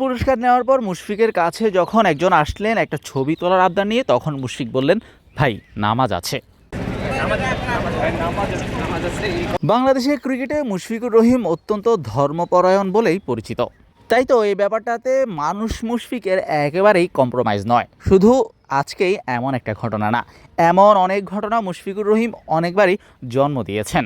পুরস্কার নেওয়ার পর মুশফিকের কাছে যখন একজন আসলেন, একটা ছবি তোলার আবদার নিয়ে তখন মুশফিক বললেন, ভাই, নামাজ আছে। বাংলাদেশের ক্রিকেটে মুশফিকুর রহিম অত্যন্ত ধর্মপরায়ণ বলেই পরিচিত। তাই তো এই ব্যাপারটাতে মানুষ মুশফিকের একেবারেই কম্প্রোমাইজ নয়। শুধু আজকেই এমন একটা ঘটনা না, এমন অনেক ঘটনা মুশফিকুর রহিম অনেকবারই জন্ম দিয়েছেন।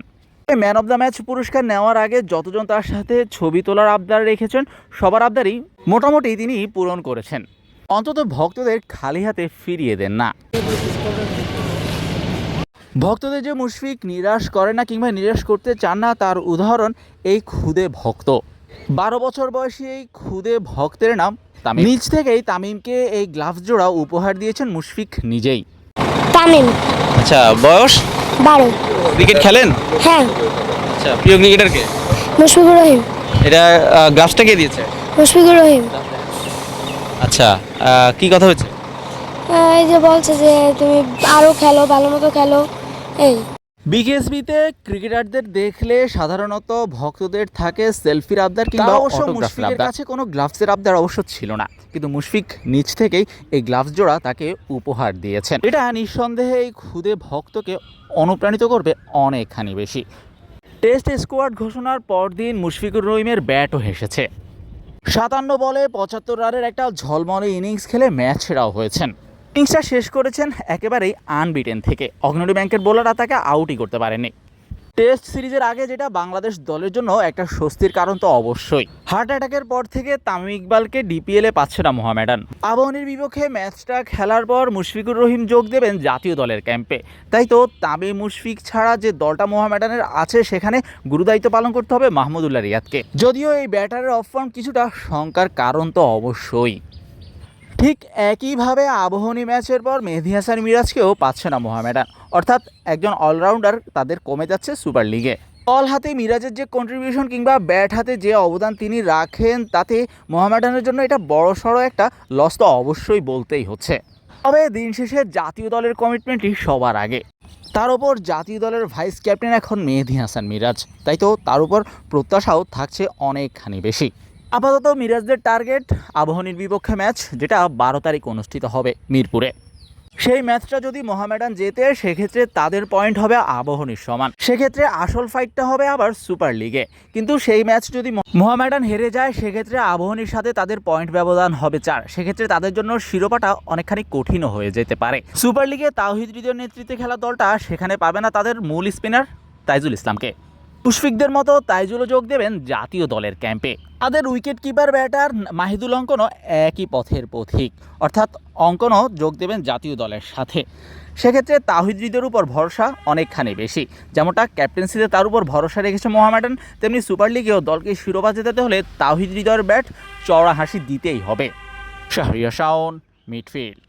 ম্যান অব দ্য ম্যাচ পুরস্কার নেওয়ার আগে যতজন তার সাথে ছবি তোলার আবদার রেখেছেন, সবার আবদারই মোটামুটি তিনি পূরণ করেছেন। অন্তত ভক্তদের খালি হাতে ফিরিয়ে দেন না। ভক্তদের যে মুশফিক নিরাশ করে না কিংবা নিরাশ করতে চান না, তার উদাহরণ এই খুদে ভক্ত। বারো বছর বয়সী এই খুদে ভক্তের নাম নিজ থেকেই তামিমকে এই গ্লাভস জোড়া উপহার দিয়েছেন মুশফিক নিজেই। তামিম। আচ্ছা বয়স? বারো। ক্রিকেট খেলেন? হ্যাঁ। আচ্ছা প্রিয় ক্রিকেটার কে মুশফিকুর রহিম। এটা গ্লাভসটা কে দিয়েছে? মুশফিকুর রহিম। আচ্ছা কি কথা হচ্ছে এই যে বলছে যে তুমি আরও খেলো ভালো মতো খেলো এই। বিকেএসবিতে ক্রিকেটারদের দেখলে সাধারণত ভক্তদের থাকে সেলফির আবদার কিংবা অবশ্য মুশফিকের কাছে কোনো গ্লাভসের আবদার অবশ্য ছিল না কিন্তু মুশফিক নিজ থেকেই এই গ্লাভস জোড়া তাকে উপহার দিয়েছেন। এটা নিঃসন্দেহে এই ক্ষুদে ভক্তকে অনুপ্রাণিত করবে অনেকখানি বেশি। টেস্ট স্কোয়াড ঘোষণার পরদিন মুশফিকুর রহিমের ব্যাটও হেসেছে। সাতান্ন বলে পঁচাত্তর রানের একটা ঝলমলে ইনিংস খেলে ম্যাচ সেরাও হয়েছেন। ইনিংসটা শেষ করেছেন একেবারেই আনবিটেন থেকে। অগ্রণী ব্যাংকের বোলাররা তাকে আউটই করতে পারেনি টেস্ট সিরিজের আগে যেটা বাংলাদেশ দলের জন্য একটা স্বস্তির কারণ তো অবশ্যই। হার্ট অ্যাটাকের পর থেকে তামিম ইকবালকে ডিপিএলে পাচ্ছে না মোহামেডান। আবাহনীর বিপক্ষে ম্যাচটা খেলার পর মুশফিকুর রহিম যোগ দেবেন জাতীয় দলের ক্যাম্পে তাই তো তামিম মুশফিক ছাড়া যে দলটা মোহামেডানের আছে সেখানে গুরুদায়িত্ব পালন করতে হবে মাহমুদুল্লাহ রিয়াদকে। যদিও এই ব্যাটারের অফ ফর্ম কিছুটা শঙ্কার কারণ তো অবশ্যই। ঠিক একইভাবে আবহনী ম্যাচের পর মেহেদি হাসান মিরাজকেও পাচ্ছে না মোহামেডান। অর্থাৎ একজন অলরাউন্ডার তাদের কমে যাচ্ছে সুপার লিগে। বল হাতে মিরাজের যে কন্ট্রিবিউশন কিংবা ব্যাট হাতে যে অবদান তিনি রাখেন, তাতে মোহামেডানের জন্য এটা বড় সড়ো একটা লস তো অবশ্যই বলতেই হচ্ছে। তবে দিন শেষে জাতীয় দলের কমিটমেন্টই সবার আগে। তার ওপর জাতীয় দলের ভাইস ক্যাপ্টেন এখন মেহেদি হাসান মিরাজ। তাই তো তার উপর প্রত্যাশাও থাকছে অনেকখানি বেশি। আপাতত মিরাজদের টার্গেট আবহনীর বিপক্ষে ম্যাচ, যেটা বারো তারিখ অনুষ্ঠিত হবে মিরপুরে। সেই ম্যাচটা যদি মোহামেডান জেতে, সেক্ষেত্রে তাদের পয়েন্ট হবে আবহনীর সমান। সেক্ষেত্রে আসল ফাইটটা হবে আবার সুপার লিগে। কিন্তু সেই ম্যাচ যদি মোহামেডান হেরে যায়, সেক্ষেত্রে আবহনীর সাথে তাদের পয়েন্ট ব্যবধান হবে চার। সেক্ষেত্রে তাদের জন্য শিরোপাটা অনেকখানি কঠিনও হয়ে যেতে পারে। সুপার লিগে তাওহিদ হৃদয়ের নেতৃত্বে খেলা দলটা, সেখানে পাবে না তাদের মূল স্পিনার তাইজুল ইসলামকে। মুশফিকদের মতো তাইজুলও যোগ দেবেন জাতীয় দলের ক্যাম্পে। তাদের উইকেট কিপার, ব্যাটার মাহিদুল অঙ্কনও একই পথের পথিক। অর্থাৎ অঙ্কনও যোগ দেবেন জাতীয় দলের সাথে। সেক্ষেত্রে তাহিদ হৃদের উপর ভরসা অনেকখানি বেশি। যেমনটা ক্যাপ্টেন্সিতে তার উপর ভরসা রেখেছে মোহামেডান তেমনি সুপার লিগেও দলকে শিরোপা জেতাতে হলে তাহিদ হৃদয়ের ব্যাট চওড়া হাসি দিতেই হবে। শাহরিয়া শাওন, মিডফিল্ড।